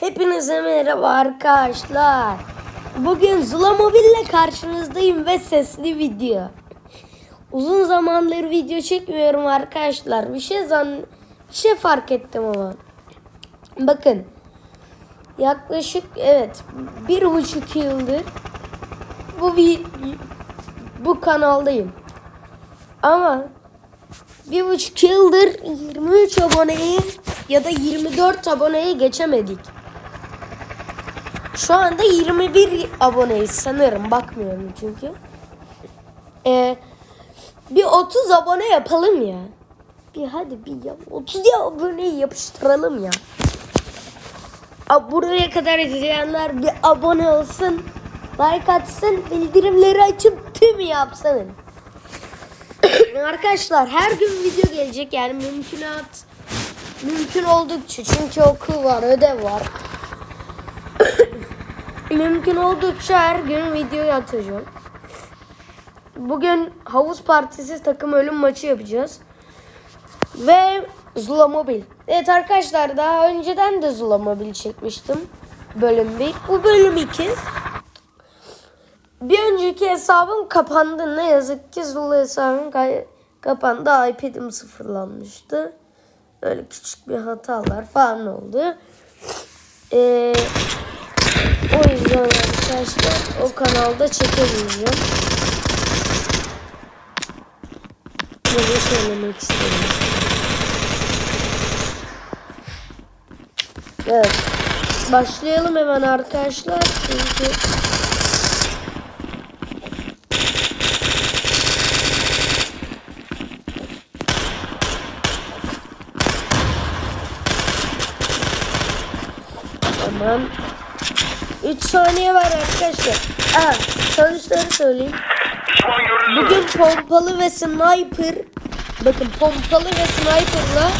Hepinize merhaba arkadaşlar. Bugün Zula Mobil ile karşınızdayım ve sesli video. Uzun zamandır video çekmiyorum arkadaşlar. Bir şey zan bir şey fark ettim ama. Bakın. Yaklaşık evet bir buçuk yıldır bu bu kanaldayım. Ama bir buçuk yıldır 23 aboneyi ya da 24 aboneyi geçemedik. Şu anda 21 aboneyiz sanırım. Bakmıyorum çünkü. Ee, bir 30 abone yapalım ya. Bir hadi bir ya 30 ya aboneyi yapıştıralım ya. Ab- Buraya kadar izleyenler bir abone olsun. Like atsın. Bildirimleri açıp tüm yapsın. Arkadaşlar her gün video gelecek yani mümkünat mümkün oldukça çünkü okul var ödev var mümkün oldukça her gün video atacağım bugün havuz partisi takım ölüm maçı yapacağız ve Zula Mobil evet arkadaşlar daha önceden de Zula Mobil çekmiştim bölüm 1 bu bölüm 2 bir önceki hesabım kapandı. Ne yazık ki Zula hesabım kapandı. iPad'im sıfırlanmıştı. Öyle küçük bir hatalar falan oldu. Ee, o yüzden arkadaşlar o kanalda çekemeyeceğim. Bunu söylemek istedim. Evet. Başlayalım hemen arkadaşlar. Çünkü Tamam. 3 saniye var arkadaşlar. Aa, sonuçları söyleyeyim. Bugün pompalı ve sniper bakın pompalı ve sniperla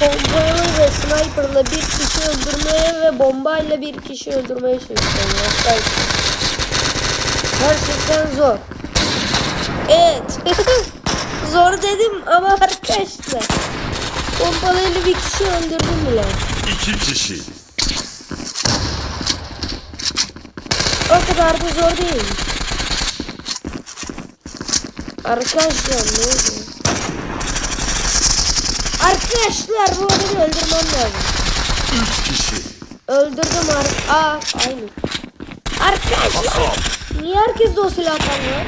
pompalı ve sniperla bir kişi öldürmeye ve bombayla bir kişi öldürmeye çalışıyorum arkadaşlar. Gerçekten zor. Evet. zor dedim ama arkadaşlar. Pompalıyla bir kişi öldürdüm bile. İki kişi. O kadar da zor değil. Arkadaşlar ne oldu? Arkadaşlar bu adamı öldürmem lazım. Üç kişi. Öldürdüm ar... Aa aynı. Arkadaşlar niye herkeste o silahtan var?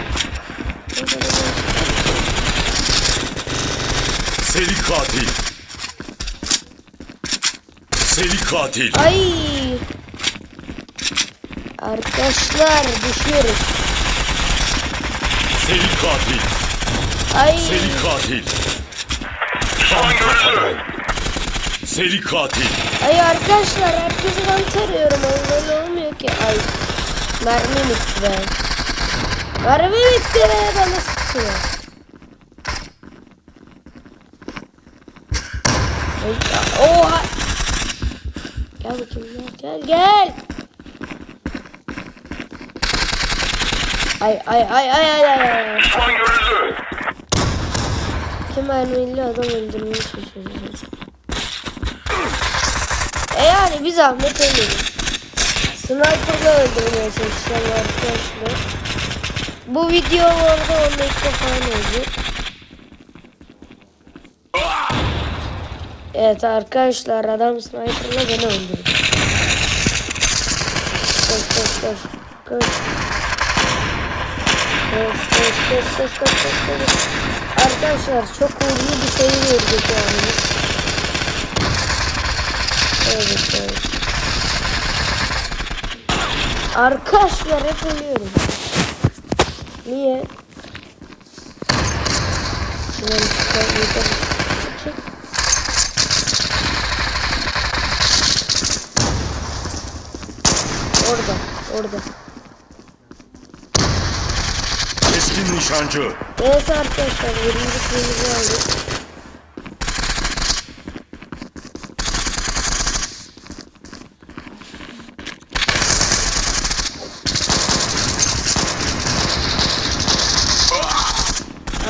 Seri katil. Seri katil. Ay. Arkadaşlar düşüyoruz. Seri katil. Ay. Seri katil. Tam kafadan. Seri katil. Ay arkadaşlar herkesi ben tarıyorum böyle olmuyor ki. Ay mermi bitti be. Mermi bitti be bana sıkıyor. Oha. Gel bakayım gel gel gel. Ay ay ay ay ay ay. Düşman görüldü. Kim mermiyle adam öldürmeye çalışıyor. E yani bir zahmet ölmedim. Sniper'la öldürmeye çalışacağım arkadaşlar. Bu video orada 10 dakika falan olacak. Evet arkadaşlar adam sniper'la beni öldürdü. Koş koş koş. Koş. Arkadaşlar çok uğurlu bir sayı verdik yani. Evet evet. Arkadaşlar hep ölüyorum. Niye? Şuradan çıkar yukarı. Çık. Orada, orada. Nişancı. Neyse arkadaşlar, birinci kıyımızı aldık.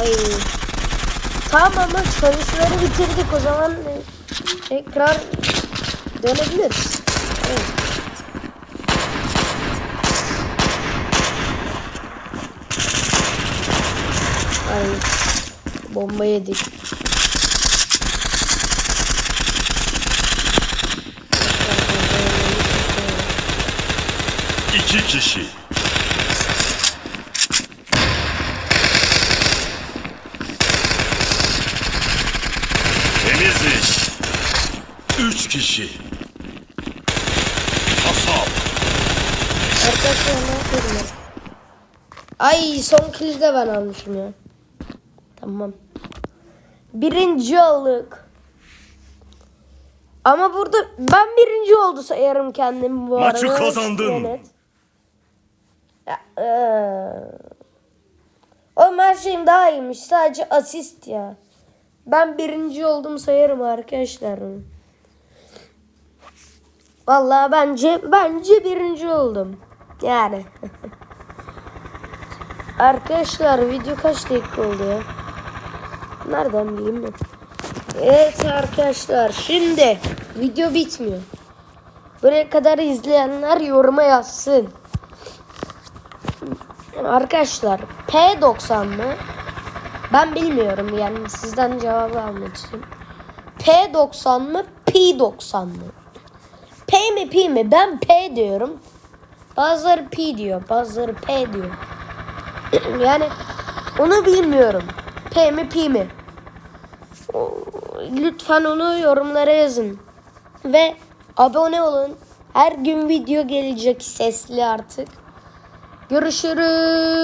Ay. Tamam ama sonuçları bitirdik o zaman e, tekrar dönebiliriz. Ay bomba yedik. İki kişi. Temiz iş. Üç kişi. Kasap. Arkadaşlar ne yapıyorum? Ay son kili de ben almışım ya. Tamam. Birinci olduk. Ama burada ben birinci oldu sayarım kendimi bu Maçı arada. kazandın. Evet. Ya, eee. Oğlum her şeyim daha iyiymiş. Sadece asist ya. Ben birinci oldum sayarım arkadaşlar. Vallahi bence bence birinci oldum. Yani. Arkadaşlar video kaç dakika oldu ya? Nereden bileyim ben? Evet arkadaşlar şimdi video bitmiyor. Buraya kadar izleyenler yoruma yazsın. Arkadaşlar P90 mı? Ben bilmiyorum yani sizden cevabı almak istiyorum. P90 mı P90 mı? P mi P mi? Ben P diyorum. Bazıları P diyor, bazıları P diyor. yani onu bilmiyorum. P mi P mi? Lütfen onu yorumlara yazın. Ve abone olun. Her gün video gelecek sesli artık. Görüşürüz.